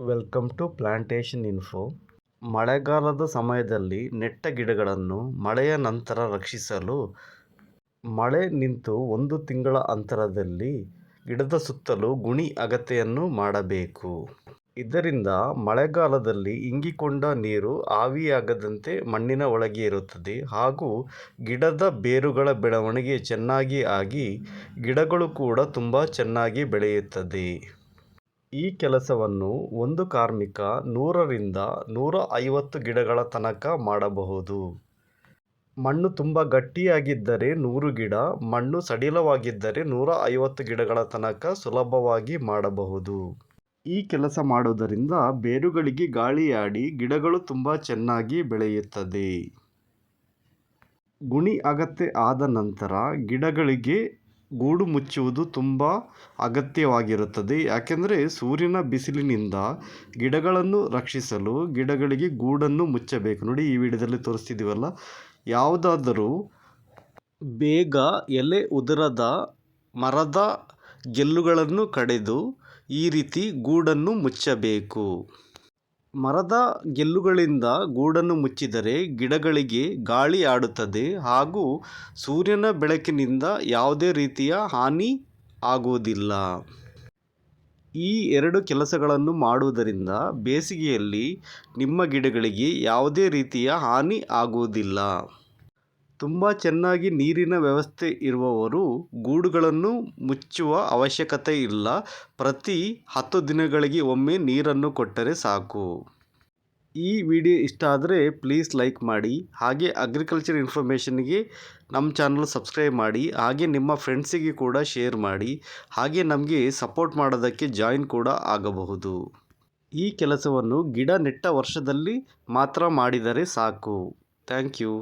Welcome to plantation info. ಮಳೆಗಾಲದ ಸಮಯದಲ್ಲಿ ನೆಟ್ಟ ಗಿಡಗಳನ್ನು ಮಳೆಯ ನಂತರ ರಕ್ಷಿಸಲು ಮಳೆ ನಿಂತು ಒಂದು ತಿಂಗಳ ಅಂತರದಲ್ಲಿ ಗಿಡದ ಸುತ್ತಲೂ ಗುಣಿ ಅಗತೆಯನ್ನು ಮಾಡಬೇಕು. ಇದರಿಂದ ಮಳೆಗಾಲದಲ್ಲಿ ಇಂಗಿಕೊಂಡ ನೀರು ಆವಿಯಾಗದಂತೆ ಮಣ್ಣಿನ ಒಳಗೆ ಇರುತ್ತದೆ ಹಾಗೂ ಗಿಡದ ಬೇರುಗಳ ಬೆಳವಣಿಗೆ ಚೆನ್ನಾಗಿ ಆಗಿ ಗಿಡಗಳು ಕೂಡ ತುಂಬ ಚೆನ್ನಾಗಿ ಬೆಳೆಯುತ್ತದೆ. ಈ ಕೆಲಸವನ್ನು ಒಂದು ಕಾರ್ಮಿಕ ನೂರರಿಂದ ನೂರ ಐವತ್ತು ಗಿಡಗಳ ತನಕ ಮಾಡಬಹುದು. ಮಣ್ಣು ತುಂಬ ಗಟ್ಟಿಯಾಗಿದ್ದರೆ ನೂರು ಗಿಡ, ಮಣ್ಣು ಸಡಿಲವಾಗಿದ್ದರೆ ನೂರ ಐವತ್ತು ಗಿಡಗಳ ತನಕ ಸುಲಭವಾಗಿ ಮಾಡಬಹುದು. ಈ ಕೆಲಸ ಮಾಡುವುದರಿಂದ ಬೇರುಗಳಿಗೆ ಗಾಳಿಯಾಡಿ ಗಿಡಗಳು ತುಂಬ ಚೆನ್ನಾಗಿ ಬೆಳೆಯುತ್ತದೆ. ಗುಣಿ ಅಗತ್ಯ ಆದ ನಂತರ ಗಿಡಗಳಿಗೆ ಗೂಡು ಮುಚ್ಚುವುದು ತುಂಬ ಅಗತ್ಯವಾಗಿರುತ್ತದೆ. ಯಾಕೆಂದರೆ ಸೂರ್ಯನ ಬಿಸಿಲಿನಿಂದ ಗಿಡಗಳನ್ನು ರಕ್ಷಿಸಲು ಗಿಡಗಳಿಗೆ ಗೂಡನ್ನು ಮುಚ್ಚಬೇಕು. ನೋಡಿ ಈ ವಿಡಿಯೋದಲ್ಲಿ ತೋರಿಸ್ತಿದ್ದೀವಲ್ಲ. ಯಾವುದಾದರೂ ಬೇಗ ಎಲೆ ಉದುರದ ಮರದ ಗೆಲ್ಲುಗಳನ್ನು ಕಡೆದು ಈ ರೀತಿ ಗೂಡನ್ನು ಮುಚ್ಚಬೇಕು. ಮರದ ಗೆಲ್ಲುಗಳಿಂದ ಗೂಡನ್ನು ಮುಚ್ಚಿದರೆ ಗಿಡಗಳಿಗೆ ಗಾಳಿ ಆಡುತ್ತದೆ ಹಾಗೂ ಸೂರ್ಯನ ಬೆಳಕಿನಿಂದ ಯಾವುದೇ ರೀತಿಯ ಹಾನಿ ಆಗುವುದಿಲ್ಲ. ಈ ಎರಡು ಕೆಲಸಗಳನ್ನು ಮಾಡುವುದರಿಂದ ಬೇಸಿಗೆಯಲ್ಲಿ ನಿಮ್ಮ ಗಿಡಗಳಿಗೆ ಯಾವುದೇ ರೀತಿಯ ಹಾನಿ ಆಗುವುದಿಲ್ಲ. ತುಂಬ ಚೆನ್ನಾಗಿ ನೀರಿನ ವ್ಯವಸ್ಥೆ ಇರುವವರು ಗೂಡುಗಳನ್ನು ಮುಚ್ಚುವ ಅವಶ್ಯಕತೆ ಇಲ್ಲ. ಪ್ರತಿ ಹತ್ತು ದಿನಗಳಿಗೆ ಒಮ್ಮೆ ನೀರನ್ನು ಕೊಟ್ಟರೆ ಸಾಕು. ಈ ವಿಡಿಯೋ ಇಷ್ಟ ಆದರೆ ಪ್ಲೀಸ್ ಲೈಕ್ ಮಾಡಿ. ಹಾಗೆ ಅಗ್ರಿಕಲ್ಚರ್ ಇನ್ಫಾರ್ಮೇಷನ್ಗೆ ನಮ್ಮ ಚಾನಲ್ ಸಬ್ಸ್ಕ್ರೈಬ್ ಮಾಡಿ. ಹಾಗೆ ನಿಮ್ಮ ಫ್ರೆಂಡ್ಸಿಗೆ ಕೂಡ ಶೇರ್ ಮಾಡಿ. ಹಾಗೆ ನಮಗೆ ಸಪೋರ್ಟ್ ಮಾಡೋದಕ್ಕೆ ಜಾಯಿನ್ ಕೂಡ ಆಗಬಹುದು. ಈ ಕೆಲಸವನ್ನು ಗಿಡ ನೆಟ್ಟ ವರ್ಷದಲ್ಲಿ ಮಾತ್ರ ಮಾಡಿದರೆ ಸಾಕು. Thank you.